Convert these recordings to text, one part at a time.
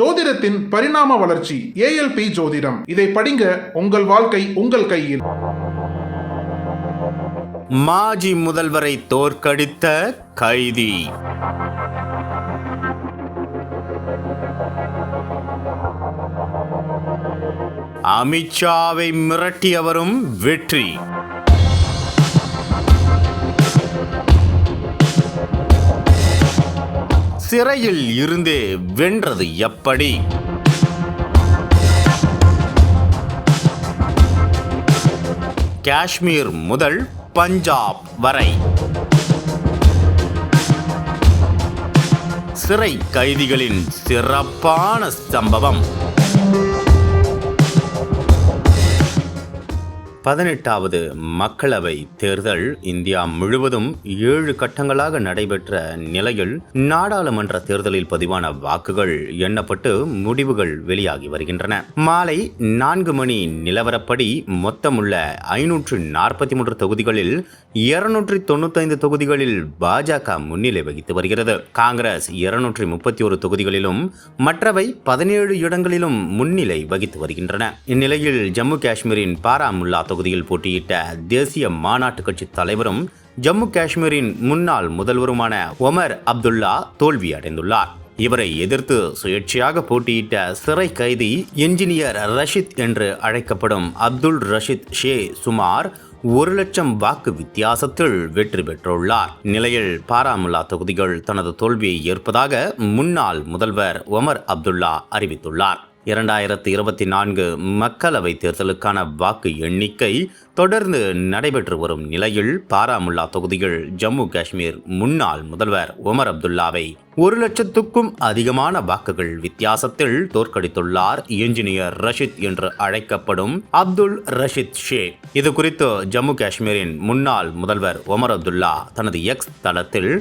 ஜோதிடத்தின் பரிணாம வளர்ச்சி ஏஎல்பி ஜோதிடம். இதை படிங்க உங்கள் வாழ்க்கை உங்கள் கையில். மாஜி முதல்வரை தோற்கடித்த கைதி. அமித்ஷாவை மிரட்டியவரும் வெற்றி. சிறையில் இருந்தே வென்றது எப்படி? காஷ்மீர் முதல் பஞ்சாப் வரை. சிறை கைதிகளின் சிறப்பான சம்பவம். பதினெட்டாவது மக்களவை தேர்தல் இந்தியா முழுவதும் ஏழு கட்டங்களாக நடைபெற்ற நிலையில் நாடாளுமன்ற தேர்தலில் பதிவான வாக்குகள் எண்ணப்பட்டு முடிவுகள் வெளியாகி வருகின்றன. மாலை நான்கு மணி நிலவரப்படி மொத்தமுள்ள ஐநூற்று நாற்பத்தி மூன்று தொகுதிகளில் இருநூற்றி தொண்ணூத்தைந்து தொகுதிகளில் பாஜக முன்னிலை வகித்து வருகிறது. காங்கிரஸ் இருநூற்றி முப்பத்தி ஒரு தொகுதிகளிலும் மற்றவை பதினேழு இடங்களிலும் முன்னிலை வகித்து வருகின்றன. இந்நிலையில் ஜம்மு காஷ்மீரின் பாராமுல்லா தொகுதியில் போட்டியிட்ட தேசிய மாநாட்டு கட்சி தலைவரும் ஜம்மு காஷ்மீரின் முன்னாள் முதல்வருமான ஒமர் அப்துல்லா தோல்வி அடைந்துள்ளார் இவரை எதிர்த்து சுயேட்சையாக போட்டியிட்ட சிறை கைதி என்ஜினியர் ரஷித் என்று அழைக்கப்படும் அப்துல் ரஷித் ஷே சுமார் ஒரு லட்சம் வாக்கு வித்தியாசத்தில் வெற்றி பெற்றுள்ளார். நிலையில் பாராமுல்லா தொகுதிகள் தனது தோல்வியை ஏற்பதாக முன்னாள் முதல்வர் ஒமர் அப்துல்லா அறிவித்துள்ளார். இரண்டாயிரத்தி இருபத்தி நான்கு மக்களவைத் தேர்தலுக்கான வாக்கு எண்ணிக்கை தொடர்ந்து நடைபெற்று வரும் நிலையில் பாராமுல்லா தொகுதியில் ஜம்மு காஷ்மீர் முன்னாள் முதல்வர் ஒமர் அப்துல்லாவை ஒரு லட்சத்துக்கும் அதிகமான வாக்குகள் வித்தியாசத்தில் தோற்கடித்துள்ளார் இன்ஜினியர் ரஷித் என்று அழைக்கப்படும் அப்துல் ரஷித் ஷேக். இது குறித்து ஜம்மு காஷ்மீரின் முன்னாள் முதல்வர் ஒமர் அப்துல்லா தனது எக்ஸ் தளத்தில்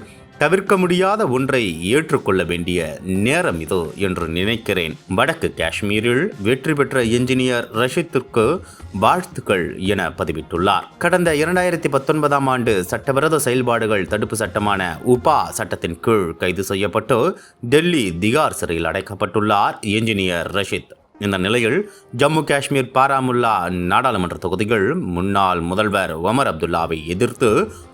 தவிர்க்க முடியாத ஒன்றை ஏற்றுக்கொள்ள வேண்டிய நேரம் இது என்று நினைக்கிறேன். வடக்கு காஷ்மீரில் வெற்றி பெற்ற என்ஜினியர் ரஷித்திற்கு வாழ்த்துக்கள் என பதிவிட்டுள்ளார். கடந்த இரண்டாயிரத்தி பத்தொன்பதாம் ஆண்டு சட்டவிரோத செயல்பாடுகள் தடுப்பு சட்டமான உபா சட்டத்தின் கீழ் கைது செய்யப்பட்டு டெல்லி திகார் சிறையில் அடைக்கப்பட்டுள்ளார் என்ஜினியர் ரஷித். இந்த நிலையில் ஜம்மு காஷ்மீர் பாராமுல்லா நாடாளுமன்ற தொகுதிகள் முன்னாள் முதல்வர் ஒமர் அப்துல்லாவை எதிர்த்து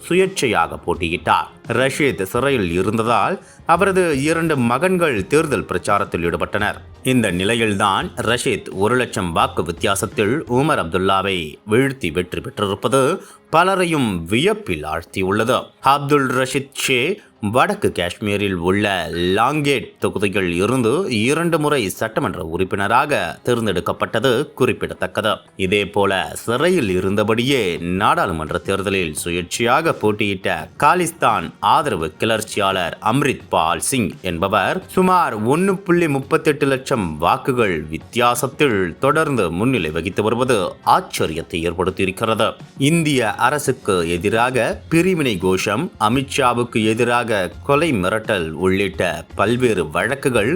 சுயேட்சையாக போட்டியிட்டார். ரஷீத் சிறையில் இருந்ததால் அவரது இரண்டு மகன்கள் தேர்தல் பிரச்சாரத்தில் ஈடுபட்டனர். இந்த நிலையில்தான் ரஷீத் ஒரு லட்சம் வாக்கு வித்தியாசத்தில் உமர் அப்துல்லாவை வீழ்த்தி வெற்றி பெற்றிருப்பது பலரையும் வியப்பில் ஆழ்த்தியுள்ளது. அப்துல் ரஷீத் ஷே வடக்கு காஷ்மீரில் உள்ள லாங்கேட் தொகுதியில் இருந்து இரண்டு முறை சட்டமன்ற உறுப்பினராக தேர்ந்தெடுக்கப்பட்டது குறிப்பிடத்தக்கது. இதேபோல சிறையில் இருந்தபடியே நாடாளுமன்ற தேர்தலில் சுயேட்சையாக போட்டியிட்ட காலிஸ்தான் ஆதரவு கிளர்ச்சியாளர் அம்ரித் பால் சிங் என்பவர் சுமார் ஒன்று புள்ளி முப்பத்தெட்டு லட்சம் வாக்குகள் வித்தியாசத்தில் தொடர்ந்து முன்னிலை வகித்து வருவது ஆச்சரியத்தை ஏற்படுத்தியிருக்கிறது. இந்திய அரசுக்கு எதிராக பிரிவினை கோஷம் அமித்ஷாவுக்கு எதிராக கொலை மிரட்டல் உள்ளிட்ட பல்வேறு வழக்குகள்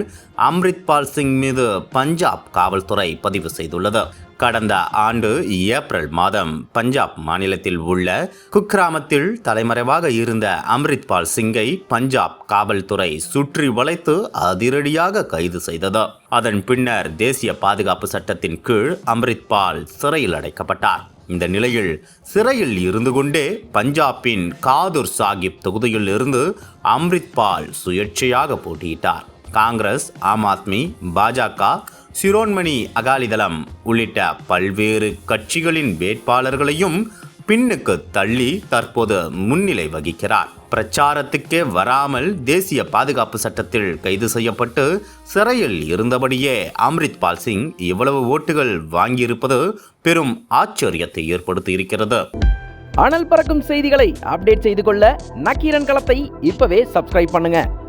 அம்ரித்பால் சிங் மீது பஞ்சாப் காவல்துறை பதிவு செய்துள்ளது. கடந்த ஆண்டு ஏப்ரல் மாதம் பஞ்சாப் மாநிலத்தில் உள்ள குக்கிராமத்தில் தலைமறைவாக இருந்த அம்ரித்பால் சிங்கை பஞ்சாப் காவல்துறை சுற்றி வளைத்து அதிரடியாக கைது செய்தது. அதன் பின்னர் தேசிய பாதுகாப்பு சட்டத்தின் கீழ் அம்ரித்பால் சிறையில் அடைக்கப்பட்டார். இந்த நிலையில் சிறையில் இருந்து கொண்டே பஞ்சாபின் காதூர் சாகிப் தொகுதியில் இருந்து அம்ரித்பால் சுயேட்சையாக போட்டியிட்டார். காங்கிரஸ் ஆம் ஆத்மி பாஜக சிரோன்மணி அகாலிதளம் உள்ளிட்ட பல்வேறு கட்சிகளின் வேட்பாளர்களையும் பின்னுக்கு தள்ளி தற்போது முன்னிலை வகிக்கிறார். பிரச்சாரத்துக்கே வராமல் தேசிய பாதுகாப்பு சட்டத்தில் கைது செய்யப்பட்டு சிறையில் இருந்தபடியே அம்ரித்பால் சிங் இவ்வளவு ஓட்டுகள் வாங்கியிருப்பது பெரும் ஆச்சரியத்தை ஏற்படுத்தி இருக்கிறது. அனல் பறக்கும் செய்திகளை அப்டேட் செய்து கொள்ள நக்கீரன் களத்தை இப்பவே சப்ஸ்கிரைப் பண்ணுங்க.